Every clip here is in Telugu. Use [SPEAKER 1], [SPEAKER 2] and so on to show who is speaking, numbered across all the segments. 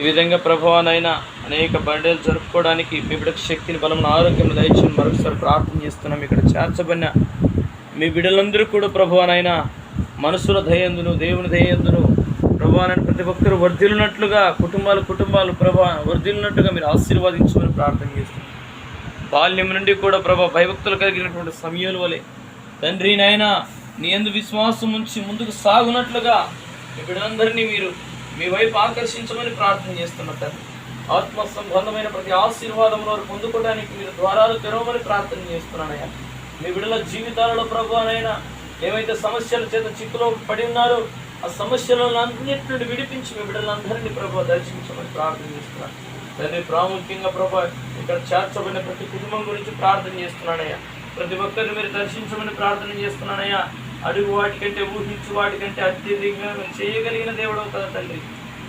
[SPEAKER 1] ఈ విధంగా ప్రభావానైనా అనేక బర్త్డేలు జరుపుకోవడానికి మీ బిడ్డకు శక్తిని బలమైన ఆరోగ్యం దయచేసి మరొకసారి ప్రార్థన చేస్తున్నాం. ఇక్కడ చేర్చబడిన మీ బిడ్డలందరూ కూడా ప్రభువానైనా మనసుల దయందును దేవుని దయందును ప్రభావాన్ని ప్రతి ఒక్కరు వర్ధిల్లినట్లుగా కుటుంబాలు కుటుంబాలు ప్రభా వర్ధిల్లినట్టుగా మీరు ఆశీర్వాదించమని ప్రార్థన చేస్తున్నాం. బాల్యం నుండి కూడా ప్రభా భయభక్తులు కలిగినటువంటి సమయాల వలె తండ్రి నాయన నీ ఎందు విశ్వాసం ఉంచి ముందుకు సాగునట్లుగా మీ బిడ్డలందరినీ మీరు మీ వైపు ఆకర్షించమని ప్రార్థన చేస్తున్న తండ్రి. ఆత్మ సంబంధమైన ప్రతి వారు పొందుకోవడానికి మీరు ద్వారాలు తెరవమని ప్రార్థన చేస్తున్నానయ్యా మీ విడుదల జీవితాలలో ప్రభునైనా ఏవైతే సమస్యల చేత చిక్కులో పడి ఉన్నారో ఆ సమస్యలను అన్నిటి నుండి విడిపించి మీ బిడ్డలందరినీ ప్రభు దర్శించమని ప్రార్థన చేస్తున్నాను. తండ్రి ప్రాముఖ్యంగా ప్రభా ఇక్కడ చేర్చబడిన ప్రతి కుటుంబం గురించి ప్రార్థన చేస్తున్నానయ్యా ప్రతి ఒక్కరిని మీరు దర్శించమని ప్రార్థన చేస్తున్నానయ్యా అడుగు వాటికంటే ఊహించు వాటికంటే అత్యధికంగా చేయగలిగిన దేవుడవు కదా తండ్రి.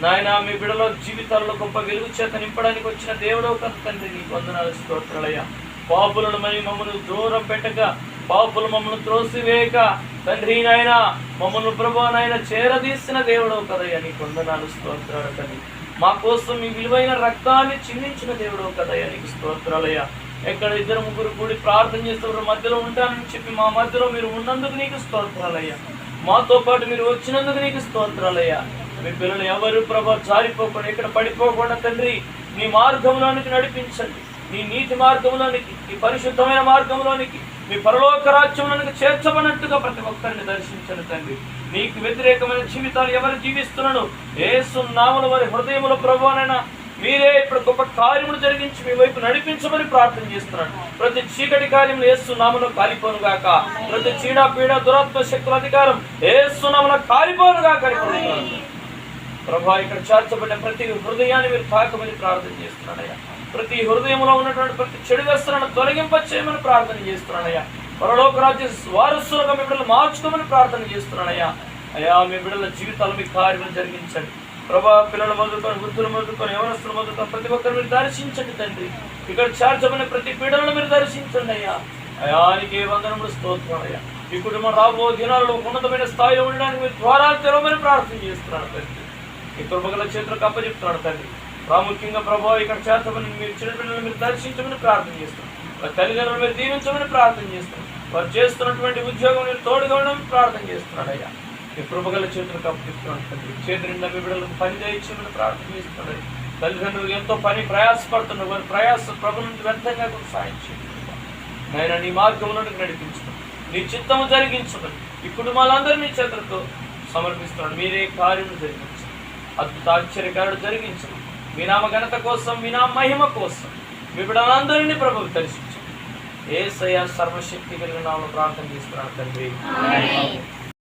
[SPEAKER 1] నాయన మీ బిడలో జీవితాల్లో గొప్ప వెలుగు చేత నింపడానికి వచ్చిన దేవుడవు కదా తండ్రి. నీకు వందనాలు స్తోత్రాలయ్యా. పాపులను మరి మమ్మల్ని దూరం పెట్టక పాపులు మమ్మల్ని త్రోసివేయక. తండ్రి నాయన మమ్మల్ని ప్రభు నాయన చేరదీసిన దేవుడవు కదయ్యా నీకు వందనాలు స్తోత్రాలు తండ్రి. మా కోసం మీ విలువైన రక్తాన్ని చిందించిన దేవుడవు కదయ్యా నీకు స్తోత్రాలయ్యా. ఎక్కడ ఇద్దరు ముగ్గురు కూడి ప్రార్థన చేస్తున్నారు మధ్యలో ఉంటానని చెప్పి మా మధ్యలో మీరు ఉన్నందుకు నీకు స్తోత్రాలయ్యా. మాతో పాటు మీరు వచ్చినందుకు నీకు స్తోత్రాలయ్యా. మీ పిల్లలు ఎవరు ప్రభా? జారిపోకుండా ఇక్కడ పడిపోకుండా తండ్రి నీ మార్గంలోనికి నడిపించండి. నీ నీతి మార్గంలోనికి నీ పరిశుద్ధమైన మార్గంలోనికి మీ పరలోక రాజ్యంలోనికి చేర్చబడినట్టుగా ప్రతి ఒక్కరిని దర్శించండి తండ్రి. నీకు వ్యతిరేకమైన జీవితాలు ఎవరు జీవిస్తున్నాను ఏ నామల వారి హృదయముల ప్రభువనైనా మీరే ఇప్పుడు గొప్ప కార్యములు జరిగించి మీ వైపు నడిపించమని ప్రార్థన చేస్తున్నాను ప్రతి చీకటి కార్యములు ఏస్తున్నామను కాలిపోను గాక. ప్రతి చీడ పీడ దురాత్మ శక్తుల అధికారం ఏస్తున్నామను కాలిపోను గాక ప్రభా ఇక్కడ చేర్చబడిన ప్రతి హృదయాన్ని మీరు తాకమని ప్రార్థన చేస్తున్నాడయ్యా. ప్రతి హృదయంలో ఉన్నటువంటి ప్రతి చెడు వ్యసనాన్ని తొలగింప చేయమని ప్రార్థన చేస్తున్నాడయ్యా. పరలోక రాజ్య వారసులుగా మీ బిడ్డలు మార్చుకోమని ప్రార్థన చేస్తున్నాడయ్యా. అయ్యా మీ బిడ్డల జీవితాలు మీ కార్యములు జరిగించండి. ప్రభా పిల్లలు మొదలుకొని వృద్ధులు మొదలుకొని యవనస్తులు మొదలుకొని ప్రతి ఒక్కరు మీరు దర్శించండి తండ్రి. ఇక్కడ చేర్చబడిన ప్రతి పీడలను మీరు దర్శించండి అయ్యా. అయానికి వందనములు స్తోత్రం అయ్యా. ఈ కుటుంబం రాబో దినాలలో ఉన్నతమైన స్థాయిలో ఉండడానికి మీరు ద్వారాలు తెరవమని ప్రార్థన చేస్తున్నాను తండ్రి. ఈ కృపగల చేతులకు అప్పచెప్తున్నాడు తండ్రి. ప్రాముఖ్యంగా ప్రభావ ఇక్కడ చేతమని మీరు చిన్న పిల్లలు మీరు దర్శించమని ప్రార్థన చేస్తున్నాం వారి తల్లిదండ్రులు మీరు దీవించమని ప్రార్థన చేస్తున్నాం వారు చేస్తున్నటువంటి ఉద్యోగం మీరు తోడుగా ఉండమని ప్రార్థన చేస్తున్నాడు అయ్యా. కృపగల చేతులకు అప్పచెప్తున్నాడు తండ్రి. చేతి మీ బిడ్డలకు పని చేయించమని ప్రార్థిస్తున్నాడు తల్లిదండ్రులు ఎంతో పని ప్రయాసపడుతున్నారు వారి ప్రయాస ప్రభు నుండి వ్యర్థంగా కూడా సాయం చేయండి నాయన నీ మార్గంలో నడిపించడం నీ చిత్తము జరిగించడం ఈ కుటుంబాలందరినీ చేతులతో సమర్పిస్తున్నాడు మీరే కార్యము జరిగించు అద్భుత ఆశ్చర్యకారుడు జరిగించడం మీ నామ ఘనత కోసం మీ నామ మహిమ కోసం మీ బిడ్డలందరినీ ప్రభువు దర్శించండి. ఏ సయ సర్వశక్తి కలిగిన ప్రార్థన చేస్తున్నాడు తండ్రి.